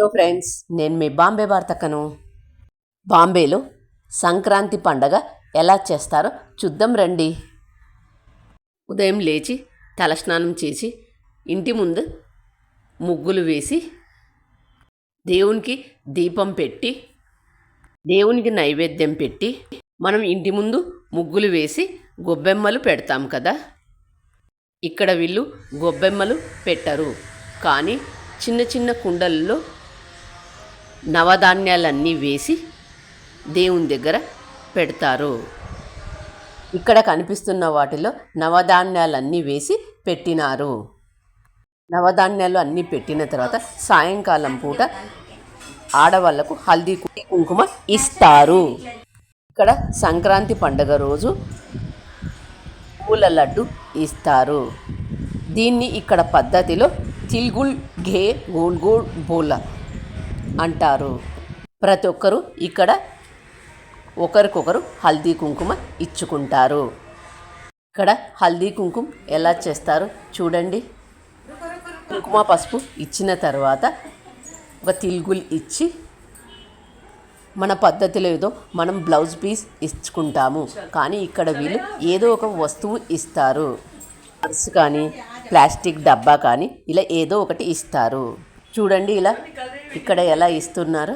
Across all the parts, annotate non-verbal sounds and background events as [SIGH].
Hello friends నేను మీ బాంబే వార్తకను. బాంబేలో సంక్రాంతి పండగ ఎలా చేస్తారో చూద్దాం రండి. ఉదయం లేచి తలస్నానం చేసి ఇంటి ముందు ముగ్గులు వేసి దేవునికి దీపం పెట్టి దేవునికి నైవేద్యం పెట్టి మనం ఇంటి ముందు ముగ్గులు వేసి గొబ్బెమ్మలు పెడతాం కదా. ఇక్కడ వీళ్ళు గొబ్బెమ్మలు పెట్టరు. కానీ చిన్న చిన్న కుండల్లో నవధాన్యాలన్నీ వేసి దేవుని దగ్గర పెడతారు. ఇక్కడ కనిపిస్తున్న వాటిలో నవధాన్యాలన్నీ వేసి పెట్టినారు. నవధాన్యాలు అన్నీ పెట్టిన తర్వాత సాయంకాలం పూట ఆడవాళ్ళకు హల్దీ కుంకుమ ఇస్తారు. ఇక్కడ సంక్రాంతి పండుగ రోజు పూల లడ్డు ఇస్తారు. దీన్ని ఇక్కడ పద్ధతిలో తిల్గుల్ ఘే గోల్ గోల్ అంటారు. ప్రతి ఒక్కరూ ఇక్కడ ఒకరికొకరు హల్దీ కుంకుమ ఇచ్చుకుంటారు. ఇక్కడ హల్దీ కుంకుమ ఎలా చేస్తారు చూడండి. కుంకుమ పసుపు ఇచ్చిన తర్వాత ఒక తిల్గుల్ ఇచ్చి మన పద్ధతిలో ఏదో మనం బ్లౌజ్ పీస్ ఇచ్చుకుంటాము. కానీ ఇక్కడ వీళ్ళు ఏదో ఒక వస్తువు ఇస్తారు. పర్స్ కానీ ప్లాస్టిక్ డబ్బా కానీ ఇలా ఏదో ఒకటి ఇస్తారు. చూడండి ఇలా ఇక్కడ ఎలా ఇస్తున్నారు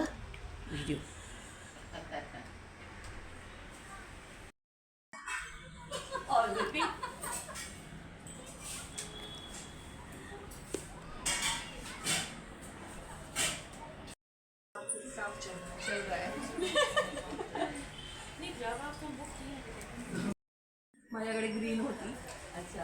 माझ्याकडे ग्रीन होती अच्छा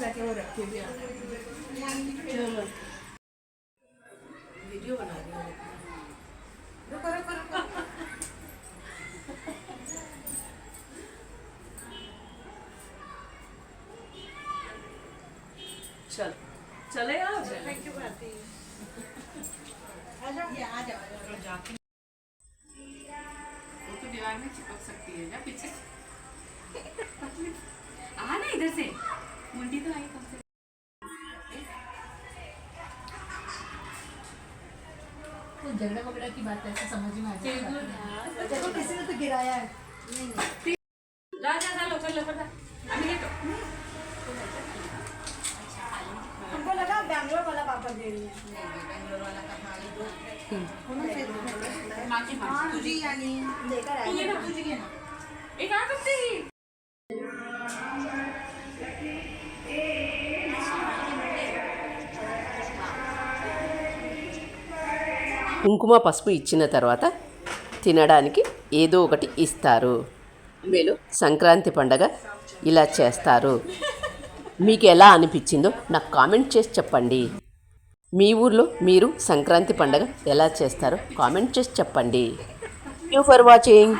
जाके वो रखे भी आना चलो। वीडियो बना रही हूँ। रुको रुको रुको। चल। चले आप थैंक यू भारती वो तो दीवार में चिपक सकती है ना पीछे। [LAUGHS] आ ना इधर से। मुंडी तो आई कम से? तो झगड़ा वगड़ा की बात ऐसे समझ में आ जाए। देखो किसी ने तो गिराया है। जा जा जा लवकर लवकर आम्ही हमको लगा बैंगलोर वाला पापा दे रही है। मागे तुझी आणि लेकर तू ये ना तुझी ना। ए काय करते ही? కుంకుమ పసుపు ఇచ్చిన తర్వాత తినడానికి ఏదో ఒకటి ఇస్తారు. మీరు సంక్రాంతి పండగ ఇలా చేస్తారు. మీకు ఎలా అనిపించిందో నాకు కామెంట్ చేసి చెప్పండి. మీ ఊర్లో మీరు సంక్రాంతి పండగ ఎలా చేస్తారో కామెంట్ చేసి చెప్పండి. You for watching